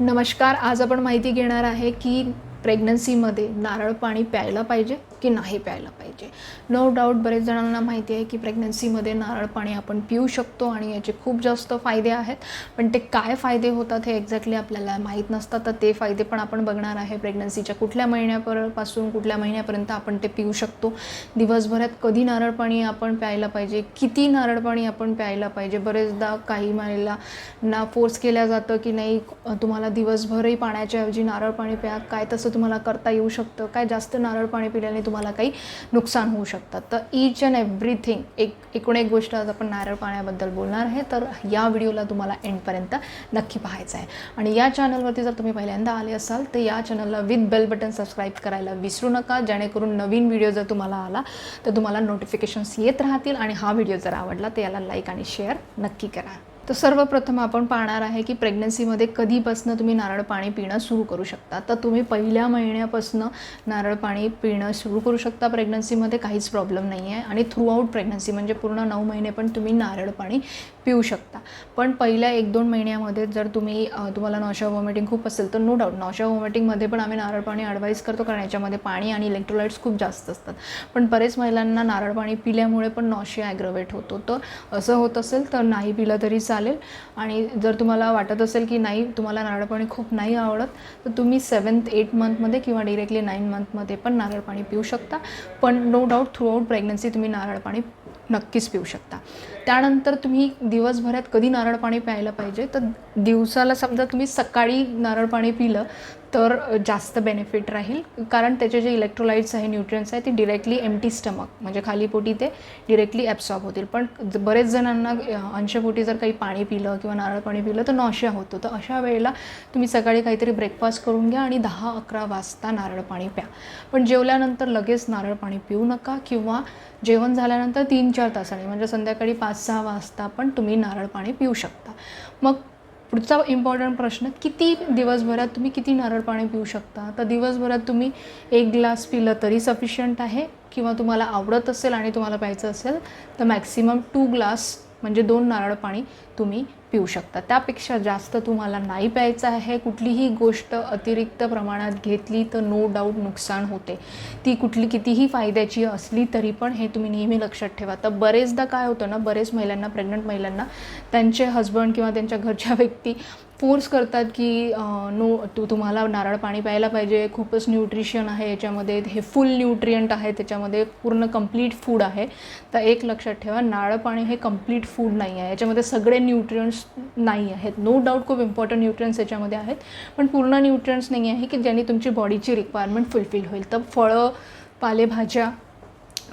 नमस्कार. आज आपण माहिती घेणार आहे की प्रेग्नन्सीमध्ये नारळ पाणी प्यायला पाहिजे की नाही प्यायला पाहिजे? नो डाऊट बरेच जणांना माहिती आहे की प्रेग्नन्सीमध्ये नारळ पाणी आपण पिऊ शकतो आणि याचे खूप जास्त फायदे आहेत. पण ते काय फायदे होतात हे एक्झॅक्टली आपल्याला माहीत नसतात. तर ते फायदे पण आपण बघणार आहे प्रेग्नन्सीच्या कुठल्या महिन्यापासून कुठल्या महिन्यापर्यंत आपण ते पिऊ शकतो. दिवसभरात कधी नारळ पाणी आपण प्यायला पाहिजे? किती नारळ पाणी आपण प्यायला पाहिजे? बरेचदा काही महिला ना फोर्स केल्या जातं की नाही तुम्हाला दिवसभरही पाण्याच्या ऐवजी नारळ पाणी प्या. काय तसं तुम्हाला करता येऊ शकतं काय जास्त नारळ पाणी पिल्याने तुम्हाला काही नुकसान होऊ शकतात तर ईच अँड एव्हरीथिंग एक एकूण एक गोष्ट आज आपण नारळ पाण्याबद्दल बोलणार आहे. तर या व्हिडिओला तुम्हाला एंडपर्यंत नक्की पाहायचं आहे. आणि या चॅनलवरती जर तुम्ही पहिल्यांदा आले असाल तर या चॅनलला विथ बेल बटन सबस्क्राईब करायला विसरू नका. जेणेकरून नवीन व्हिडिओ जर तुम्हाला आला तर तुम्हाला नोटिफिकेशन्स येत राहतील. आणि हा व्हिडिओ जर आवडला तर याला लाईक आणि शेअर नक्की करा. तर सर्वप्रथम आपण पाहणार आहे की प्रेग्नन्सीमध्ये कधीपासनं तुम्ही नारळ पाणी पिणं सुरू करू शकता? तर तुम्ही पहिल्या महिन्यापासनं नारळ पाणी पिणं सुरू करू शकता प्रेग्नन्सीमध्ये काहीच प्रॉब्लेम नाही आहे आणि थ्रूआउट प्रेग्नन्सी म्हणजे पूर्ण नऊ महिने पण तुम्ही नारळ पाणी पिऊ शकता. पण पहिल्या एक दोन महिन्यामध्ये जर तुम्ही तुम्हाला नॉशा वॉमिटिंग खूप असेल तर नो डाऊट नॉशा वॉमिटिंगमध्ये पण आम्ही नारळ पाणी ॲडवाईज करतो कारण याच्यामध्ये पाणी आणि इलेक्ट्रोलाइट्स खूप जास्त असतात. पण बरेच महिलांना नारळ पाणी पिल्यामुळे पण नॉशिया ॲग्रवेट होतो. तर असं होत असेल तर नाही पिलं तरी चालेल. चालेल. आणि जर तुम्हाला वाटत असेल की नाही तुम्हाला नारळ पाणी खूप नाही आवडत तर तुम्ही सेवन्थ एट मंथमध्ये किंवा डिरेक्टली नाईन मंथमध्ये पण नारळ पाणी पिऊ शकता. पण नो डाऊट थ्रूआउट प्रेग्नन्सी तुम्ही नारळ पाणी नक्कीच पिऊ शकता. त्यानंतर तुम्ही दिवसभरात कधी नारळ पाणी प्यायला पाहिजे? तर दिवसाला समजा तुम्ही सकाळी नारळ पाणी पिलं तर जास्त बेनिफिट राहील. कारण त्याचे जे इलेक्ट्रोलाइट्स आहे न्यूट्रियन्स आहे ते डिरेक्टली एम्टी स्टमक म्हणजे खाली पोटी ते डिरेक्टली ॲब्सॉर्ब होतील. पण बरेच जणांना अंशपोटी जर काही पाणी पिलं किंवा नारळ पाणी पिलं तर नॉशिया होतो. तर अशा वेळेला तुम्ही सकाळी काहीतरी ब्रेकफास्ट करून घ्या आणि दहा अकरा वाजता नारळ पाणी प्या. पण जेवल्यानंतर लगेच नारळ पाणी पिऊ नका किंवा जेवण झाल्यानंतर तीन चार तासांनी म्हणजे संध्याकाळी पाच सहा वाजता पण तुम्ही नारळ पाणी पिऊ शकता. मग पुढचा इम्पॉर्टंट प्रश्न किती दिवसभरात तुम्ही किती नारळ पाणी पिऊ शकता? तर दिवसभरात तुम्ही एक ग्लास पिलं तरी सफिशियंट आहे किंवा तुम्हाला आवडत असेल आणि तुम्हाला प्यायचं असेल तर मॅक्सिमम टू ग्लास म्हणजे दोन नारळ पाणी तुम्ही पिऊ शकता. त्यापेक्षा जास्त तुम्हाला नाही प्यायचं आहे. कुठलीही गोष्ट अतिरिक्त प्रमाणात घेतली तर नो डाऊट नुकसान होते. ती कुठली कितीही फायद्याची असली तरी पण हे तुम्ही नेहमी लक्षात ठेवा. तर बरेचदा काय होतं ना बरेच महिलांना प्रेग्नंट महिलांना त्यांचे हस्बंड किंवा त्यांच्या घरच्या व्यक्ती फोर्स करतात की नो तू तुम्हाला नारळ पाणी प्यायला पाहिजे खूपच न्यूट्रिशन आहे याच्यामध्ये हे फुल न्यूट्रियंट आहे त्याच्यामध्ये पूर्ण कंप्लीट फूड आहे. तर एक लक्षात ठेवा नारळ पाणी हे कंप्लीट फूड नाही आहे. याच्यामध्ये सगळे न्यूट्रियंट्स नाही आहेत. नो डाऊट खूप इम्पॉर्टंट न्यूट्रियंट्स याच्यामध्ये आहेत. पण पूर्ण न्यूट्रियंट्स नाही आहे की ज्यांनी तुमची बॉडीची रिक्वायरमेंट फुलफिल होईल. तर फळं पालेभाज्या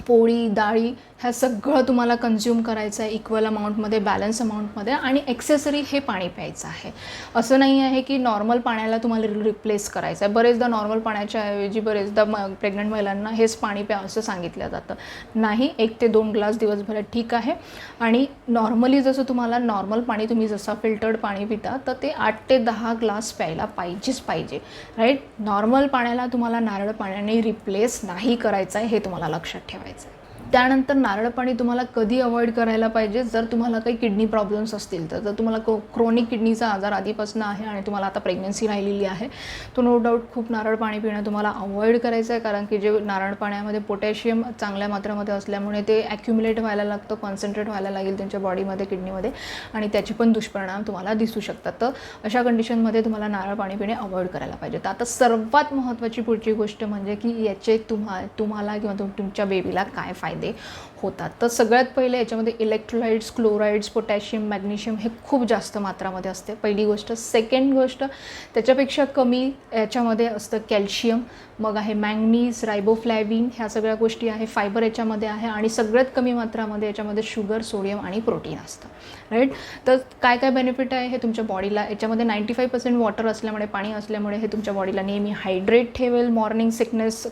पोळी डाळी ह्या सगळं तुम्हाला कन्झ्युम करायचं आहे इक्वल अमाऊंटमध्ये बॅलन्स अमाऊंटमध्ये आणि एक्सेसरी हे पाणी प्यायचं आहे. असं नाही आहे की नॉर्मल पाण्याला तुम्हाला रिप्लेस करायचं आहे. बरेचदा नॉर्मल पाण्याच्या ऐवजी बरेचदा म प्रेग्नंट महिलांना हेच पाणी प्या असं सांगितलं जातं. नाही एक ते दोन ग्लास दिवसभरात ठीक आहे. आणि नॉर्मली जसं तुम्हाला नॉर्मल पाणी तुम्ही जसं फिल्टर्ड पाणी पिता तर ते आठ ते दहा ग्लास प्यायला पाहिजेच पाहिजे. राईट नॉर्मल पाण्याला तुम्हाला नारळ पाण्याने रिप्लेस नाही करायचं आहे हे तुम्हाला लक्षात ठेवायचं आहे त्यानंतर नारळ पाणी तुम्हाला कधी अवॉइड करायला पाहिजे? जर तुम्हाला काही किडनी प्रॉब्लेम्स असतील तर जर तुम्हाला को क्रोनिक किडनीचा आजार आधीपासून आहे आणि तुम्हाला आता प्रेग्नन्सी राहिलेली आहे तो नो डाऊट खूप नारळ पाणी पिणं तुम्हाला अवॉइड करायचं आहे. कारण की जे नारळ पाण्यामध्ये पोटॅशियम चांगल्या मात्रामध्ये असल्यामुळे ते ॲक्युम्युलेट व्हायला लागतं कॉन्सन्ट्रेट व्हायला लागेल त्यांच्या बॉडीमध्ये किडनीमध्ये आणि त्याचे पण दुष्परिणाम तुम्हाला दिसू शकतात. तर अशा कंडिशनमध्ये तुम्हाला नारळ पाणी पिणे अवॉइड करायला पाहिजे. तर आता सर्वात महत्त्वाची पुढची गोष्ट म्हणजे की याचे तुम्हा तुम्हाला किंवा तुम तुमच्या बेबीला काय फायदा? होतात. तर सगळ्यात पहिले याच्यामध्ये इलेक्ट्रोलाइट्स क्लोराईड्स पोटॅशियम मॅग्नेशियम हे खूप जास्त मात्रामध्ये असते. पहिली गोष्ट. सेकंड गोष्ट त्याच्यापेक्षा कमी याच्यामध्ये असतं कॅल्शियम मग आहे मॅंगनीज रायबोफ्लॅविन ह्या सगळ्या गोष्टी आहे फायबर याच्यामध्ये आहे आणि सगळ्यात कमी मात्रामध्ये याच्यामध्ये शुगर सोडियम आणि प्रोटीन असतं. राईट तर काय काय बेनिफिट आहे हे तुमच्या बॉडीला याच्यामध्ये नाईंटी फाईव्ह पर्सेंट वॉटर असल्यामुळे पाणी असल्यामुळे हे तुमच्या बॉडीला नेहमी हायड्रेट ठेवेल. मॉर्निंग सिकनेस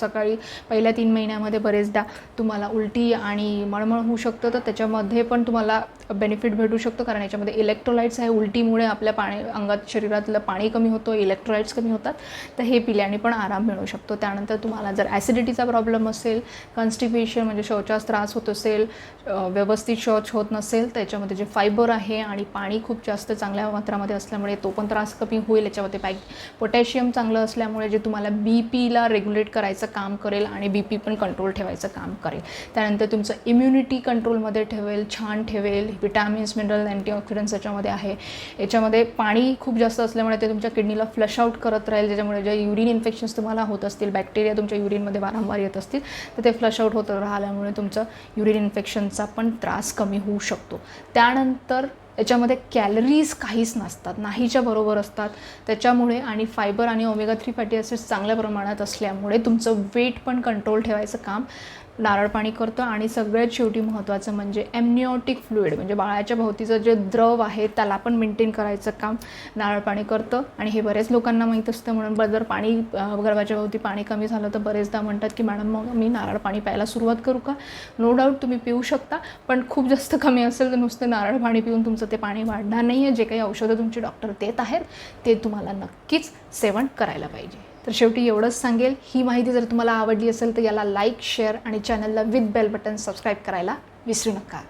सकाळी पहिल्या तीन महिन्यामध्ये बरेचदा तुम्हाला उलटी आणि मळमळ होऊ शकतं तर त्याच्यामध्ये पण तुम्हाला बेनिफिट भेटू शकतो कारण याच्यामध्ये इलेक्ट्रोलाइट्स आहे उलटीमुळे आपल्या पाणी अंगात शरीरातलं पाणी कमी होतं इलेक्ट्रोलाइट्स कमी होतात. तर हे पिल्याने पण आराम मिळू शकतो. त्यानंतर तुम्हाला जर ॲसिडिटीचा प्रॉब्लेम असेल कॉन्स्टिपेशन म्हणजे शौचास त्रास होत असेल व्यवस्थित शौच होत नसेल तर याच्यामध्ये जे फायबर आहे आणि पाणी खूप जास्त चांगल्या मात्रामध्ये असल्यामुळे तो पण त्रास कमी होईल. याच्यामध्ये पॅक पोटॅशियम चांगलं असल्यामुळे जे तुम्हाला बी पीला रेग्युलेट करायचं काम करेल आणि बी पी पण कंट्रोल ठेवायचं काम करेल. त्यानंतर तुमचं इम्युनिटी कंट्रोलमध्ये ठेवेल छान ठेवेल विटॅमिन्स मिनरल अँटीऑक्सिडंट्स याच्यामध्ये आहे. याच्यामध्ये पाणी खूप जास्त असल्यामुळे ते तुमच्या किडनीला फ्लश आउट करत राहील ज्याच्यामुळे जे युरिन इन्फेक्शन्स तुम्हाला होत असतील बॅक्टेरिया तुमच्या युरिनमध्ये वारंवार येत असतील तर ते फ्लश आउट होत राहिल्यामुळे तुमचं युरिन इन्फेक्शनचा पण त्रास कमी होऊ शकतो. त्यानंतर याच्यामध्ये कॅलरीज काहीच नसतात नाहीच्या बरोबर असतात. त्याच्यामुळे आणि फायबर आणि ओमेगा थ्री फॅटी ॲसिड्स चांगल्या प्रमाणात असल्यामुळे तुमचं वेट पण कंट्रोल ठेवायचं काम नारळ पाणी करतं आणि सगळ्यात शेवटी महत्त्वाचं म्हणजे एमनिओटिक फ्लुइड म्हणजे बाळाच्या भोवतीचं जे द्रव आहे त्याला पण मेंटेन करायचं काम नारळ पाणी करतं. आणि हे बरेच लोकांना माहीत असतं म्हणून बरं जर पाणी गर्भाच्या भोवती पाणी कमी झालं तर बरेचदा म्हणतात की मॅडम मग मी नारळ पाणी प्यायला सुरुवात करू का? नो डाऊट तुम्ही पिऊ शकता पण खूप जास्त कमी असेल तर नुसतं नारळ पाणी पिऊन तुमचं ते पाणी वाढणार नाही आहे जे काही औषधं तुमचे डॉक्टर देत आहेत ते तुम्हाला नक्कीच सेवन करायला पाहिजे. तर शेवटी एवढंच सांगेल. ही माहिती जर तुम्हाला आवडली असेल तर याला लाईक शेअर आणि चॅनलला विथ बेल बटन सबस्क्राईब करायला विसरू नका.